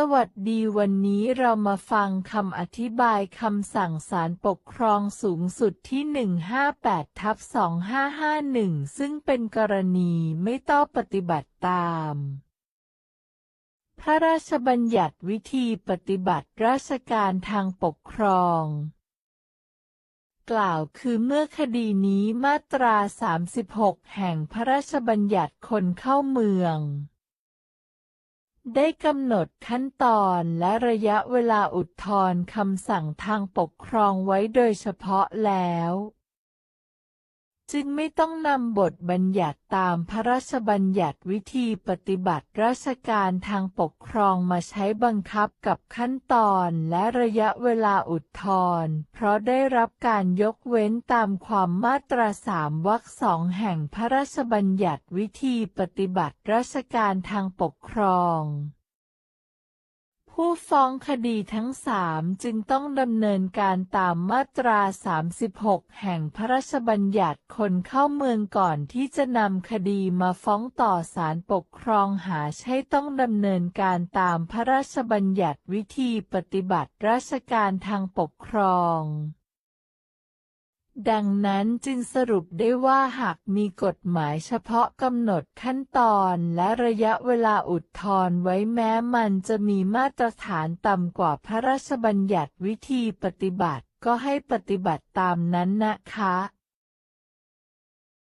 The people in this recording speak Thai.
สวัสดีวันนี้เรามาฟังคำอธิบายคำสั่งศาลปกครองสูงสุดที่ 158ทับ2551 ซึ่งเป็นกรณีไม่ต้องปฏิบัติตาม พระราชบัญญัติวิธีปฏิบัติราชการทางปกครอง กล่าวคือเมื่อคดีนี้มาตรา 36 แห่งพระราชบัญญัติคนเข้าเมือง ได้กำหนดขั้นตอนและระยะเวลาอุทธรณ์คำสั่งทางปกครองไว้โดยเฉพาะแล้ว จึงไม่ต้องนำบทบัญญัติตามพระราชบัญญัติวิธีปฏิบัติราชการทางปกครองมาใช้บังคับกับขั้นตอนและระยะเวลาอุทธรณ์เพราะได้รับการยกเว้นตามความมาตราสามวรรคสองแห่งพระราชบัญญัติวิธีปฏิบัติราชการทางปกครอง ผู้ฟ้องคดีทั้งสามจึงต้องดำเนินการตามมาตรา 36 แห่งพระราชบัญญัติคนเข้าเมืองก่อนที่จะนำคดีมาฟ้องต่อศาลปกครองหาใช่ต้องดำเนินการตามพระราชบัญญัติวิธีปฏิบัติราชการทางปกครอง ดังนั้นจึงสรุปได้ว่าหากมีกฎหมายเฉพาะกำหนดขั้นตอนและระยะเวลาอุทธรณ์ไว้แม้มันจะมีมาตรฐานต่ำกว่าพระราชบัญญัติวิธีปฏิบัติก็ให้ปฏิบัติตามนั้นนะคะ